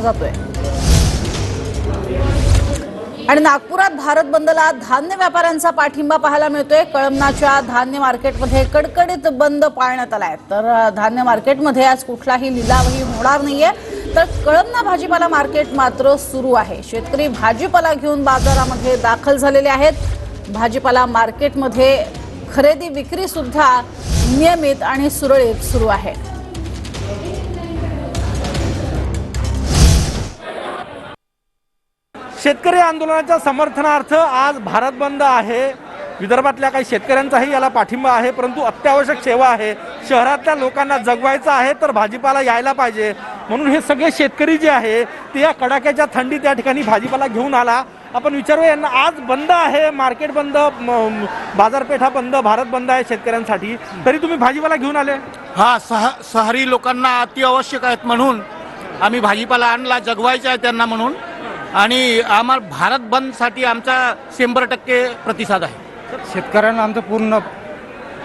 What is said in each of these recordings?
जातोय. आणि नागपुरात भारत बंदला धान्य व्यापाऱ्यांचा पाठिंबा पाहायला मिळतोय. कळमनाच्या धान्य मार्केटमध्ये कडकडीत बंद पाळण्यात आलाय. तर धान्य मार्केटमध्ये आज कुठलाही लिलावही होणार नाहीये. तर कळमना भाजीपाला मार्केट मात्र सुरू आहे. शेतकरी भाजीपाला घेऊन बाजारामध्ये दाखल झालेले आहेत. भाजीपाला मार्केटमध्ये खरेदी विक्री सुद्धा नियमित आणि सुरळीत सुरू आहे. शेतकरी आंदोलनाच्या समर्थनार्थ आज भारत बंद आहे. विदर्भातल्या काही शेतकऱ्यांचाही याला पाठिंबा आहे परंतु अत्यावश्यक सेवा आहे. शहरातल्या लोकांना जगवायचं आहे तर भाजीपाला यायला पाहिजे. म्हणून हे सगळे शेतकरी जे आहे ते या कडाक्याच्या थंडी त्या ठिकाणी भाजीपाला घेऊन आला. आपण विचारूया यांना आज बंद आहे मार्केट बंद बाजारपेठा बंद भारत बंद आहे शेतकऱ्यांसाठी. तरी तुम्ही भाजीपाला घेऊन आले. हा सह शहरी लोकांना अति आवश्यक आहेत म्हणून आम्ही भाजीपाला आणला जगवायचा आहे त्यांना म्हणून. आणि आम्हाला भारत बंदसाठी आमचा शंभर टक्के प्रतिसाद आहे. शेतकऱ्यांना आमचं पूर्ण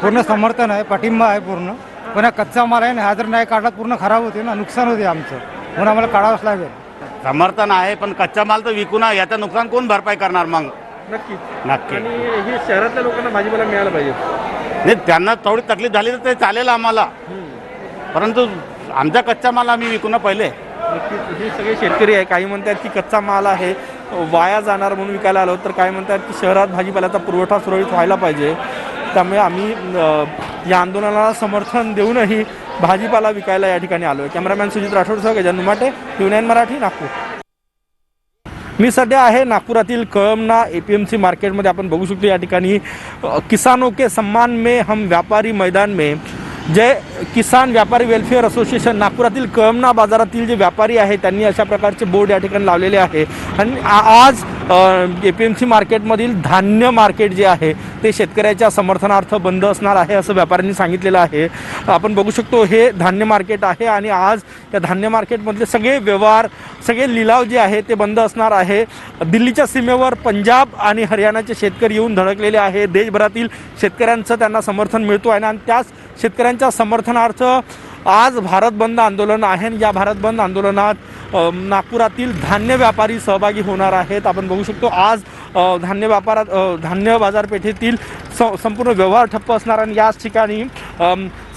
पूर्ण समर्थन आहे पाठिंबा आहे पूर्ण. पण हा कच्चा माल आहे ना हा जर नाही काढला पूर्ण खराब होते ना नुकसान होते आमचं. म्हणून आम्हाला काढावंच लागेल. समर्थन आहे पण कच्चा माल तर विकू ना याचं नुकसान कोण भरपाई करणार मग? नक्की नक्की. आणि हे शहरातल्या लोकांना भाजीपाला मिळायला पाहिजे. नाही त्यांना थोडी तकलीफ झाली तर ते चालेल आम्हाला. परंतु आमचा कच्चा माल आम्ही विकू ना पहिले. नक्कीच. हे सगळे शेतकरी आहे काही म्हणतात की कच्चा माल आहे वाया जाणार म्हणून विकायला आलो. तर काही म्हणतात की शहरात भाजीपाल्याचा पुरवठा सुरळीत व्हायला पाहिजे. त्यामुळे आम्ही या आंदोलनाला समर्थन देऊनही भाजीपाला विकायला या ठिकाणी आलो आहे कॅमेरामॅन सुजित राठोडसह गजान नुमाटे युनायन मराठी नागपूर. मी सध्या आहे नागपुरातील Kalamna A P M C मार्केटमध्ये. आपण बघू शकतो या ठिकाणी किसानों के सम्मान में हम व्यापारी मैदान में. जे किसान व्यापारी वेलफेअर असोसिएशन नागपुरातील कळमना बाजारातील जे व्यापारी आहेत त्यांनी अशा प्रकारचे बोर्ड या ठिकाणी लावलेले आहे. आणि आज ए पी एम सी मार्केटमधील धान्य मार्केट जे आहे ते शेतकऱ्याच्या समर्थनार्थ बंद असणार आहे असं व्यापाऱ्यांनी सांगितलेलं आहे. आपण बघू शकतो हे धान्य मार्केट आहे आणि आज या धान्य मार्केटमधले सगळे व्यवहार सगळे लिलाव जे आहे ते बंद असणार आहे. दिल्लीच्या सीमेवर पंजाब आणि हरियाणाचे शेतकरी येऊन धडकलेले आहे. देशभरातील शेतकऱ्यांचं त्यांना समर्थन मिळतो आहे आणि त्याच शेतकऱ्यांच्या समर्थनार्थ आज भारत बंद आंदोलन आहे आणि या भारत बंद आंदोलनात नागपुरातील धान्य व्यापारी सहभागी होणार आहेत. आपण बघू शकतो आज धान्य व्यापारात धान्य बाजारपेठेतील स संपूर्ण व्यवहार ठप्प असणार आणि याच ठिकाणी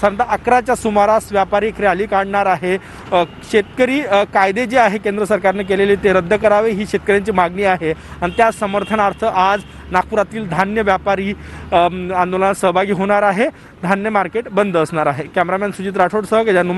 साधारणतः अकराच्या सुमारास व्यापारी एक रॅली काढणार आहे. शेतकरी कायदे जे आहे केंद्र सरकारने केलेले ते रद्द करावे ही शेतकऱ्यांची मागणी आहे. आणि त्या समर्थनार्थ आज नागपुरातील धान्य व्यापारी आंदोलनात सहभागी होणार आहे. धान्य मार्केट बंद असणार आहे. कॅमेरामॅन सुजित राठोडसह गजानुमा